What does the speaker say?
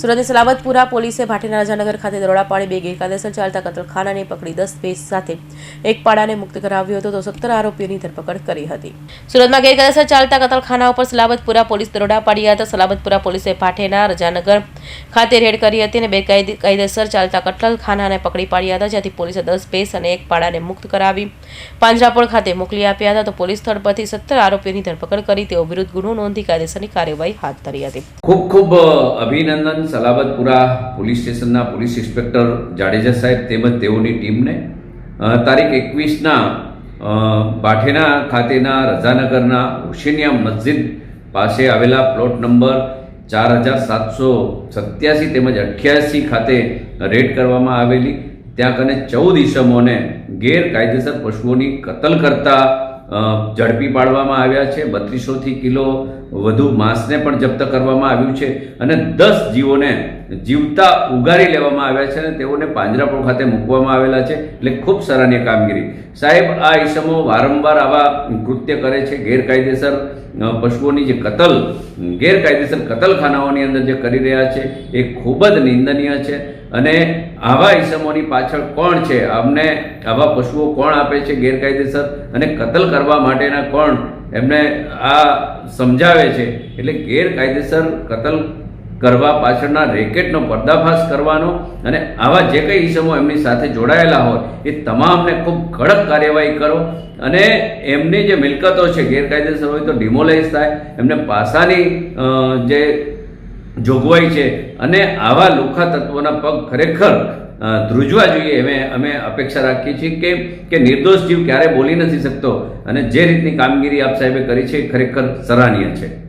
સુરતની સલાબતપુરા પોલીસે ભાટીના રાજાનગર ખાતે દરોડા પાડી બે ગેરકાયદેસર ચાલતા કતલખાનાને પકડી દસ પેજ સાથે એક પાડાને મુક્ત કરાવ્યો હતો, તો સત્તર આરોપીઓની ધરપકડ કરી હતી. સુરતમાં ગેરકાયદેસર ચાલતા કતલખાના ઉપર સલાબતપુરા પોલીસ દરોડા પાડ્યા હતા. સલાબતપુરા પોલીસે ભાટેના રાજાનગર ખાતે રેડ કરી હતી અને બે કાયદેસર ચાલતા કતલખાનાને પકડી પાડ્યા હતા, જ્યાંથી પોલીસે દસ પેસ અને એક પાડાને મુક્ત કરાવી પાંજરાપોળ ખાતે મોકલી આપ્યા હતા. તો પોલીસ સ્થળ પરથી સત્તર આરોપીઓની ધરપકડ કરી, તેઓ વિરુદ્ધ ગુનો નોંધી કાયદેસરની કાર્યવાહી હાથ ધરી હતી. ખૂબ ખૂબ અભિનંદન સલાબતપુરા પોલીસ સ્ટેશનના પોલીસ ઇન્સ્પેક્ટર જાડેજા સાહેબ તેમજ તેઓની ટીમને તારીખ એકવીસના બાઠેના ખાતેના રજાનગરના હુસેનિયા મસ્જિદ પાસે આવેલા પ્લોટ નંબર ચાર હજાર સાતસો સત્યાસી તેમજ અઠ્યાસી ખાતે રેડ કરવામાં આવેલી. ત્યાં કને ચૌદ ઈસમોને ગેરકાયદેસર પશુઓની કતલ કરતા ઝડપી પાડવામાં આવ્યા છે. બત્રીસોથી કિલો વધુ માંસને પણ જપ્ત કરવામાં આવ્યું છે અને દસ જીવોને જીવતા ઉગારી લેવામાં આવ્યા છે અને તેઓને પાંજરાપોળ ખાતે મૂકવામાં આવેલા છે. એટલે ખૂબ સરાહનીય કામગીરી. સાહેબ, આ ઈસમો વારંવાર આવા કૃત્ય કરે છે. ગેરકાયદેસર પશુઓની જે કતલ, ગેરકાયદેસર કતલખાનાઓની અંદર જે કરી રહ્યા છે એ ખૂબ જ નિંદનીય છે. અને આવા ઈસમોની પાછળ કોણ છે? અમને આવા પશુઓ કોણ આપે છે ગેરકાયદેસર? અને કતલ કરવા માટેના કોણ? એમને આ સમજાવે છે. એટલે ગેરકાયદેસર કતલ કરવા પાછળના રેકેટનો પર્દાફાશ કરવાનો અને આવા જે કંઈ ઈસમો એમની સાથે જોડાયેલા હોય, એ તમામને ખૂબ કડક કાર્યવાહી કરો. અને એમની જે મિલકતો છે ગેરકાયદેસર હોય તો ડિમોલાઇઝ થાય. એમને પાસાની જે જોગવાઈ છે. અને આવા લુખા તત્વોના પગ ખરેખર ધ્રુજવા જોઈએ અમે અમે અપેક્ષા રાખીએ છીએ કે કે નિર્દોષ જીવ ક્યારે બોલી નથી શકતો. અને જે રીતની કામગીરી આપ સાહેબે કરી છે ખરેખર સરાહનીય છે.